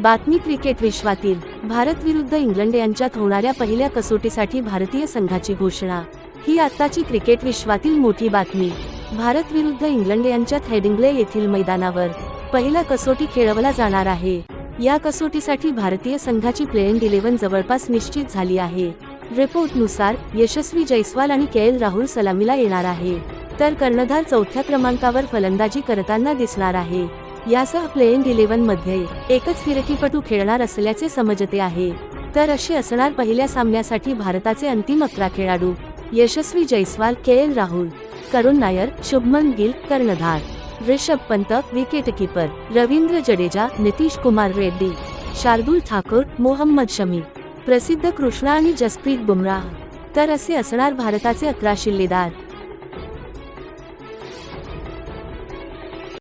बातमी क्रिकेट विश्वातील भारत विरुद्ध इंग्लंड यांच्यात होणाऱ्या पहिल्या कसोटीसाठी भारतीय संघाची घोषणा. ही आत्ताची क्रिकेट विश्वातील मोठी बातमी. भारत विरुद्ध इंग्लंड यांच्यात हेडिंग्ले येथील मैदानावर पहिला कसोटी खेळवला जाणार आहे. या कसोटीसाठी भारतीय संघाची प्लेइंग इलेव्हन जवळपास निश्चित झाली आहे. रिपोर्टनुसार यशस्वी जयस्वाल आणि के एल राहुल सलामीला येणार आहे. तर कर्णधार चौथ्या क्रमांकावर फलंदाजी करताना दिसणार आहे. यासह प्लेइंग इलेव्हनमध्ये एकच फिरकीपटू खेळणार असल्याचे समजते आहे. तर अशी असणार पहिल्या सामन्यासाठी भारताचे अंतिम अकरा खेळाडू यशस्वी जयस्वाल के एल राहुल करुण नायर शुभमन गिल कर्णधार ऋषभ पंत विकेटकीपर रवींद्र जडेजा नितीश कुमार रेड्डी शार्दुल ठाकूर मोहम्मद शमी प्रसिद्ध कृष्णा आणि जसप्रीत बुमराह. तर असे असणार भारताचे अकरा शिल्लेदार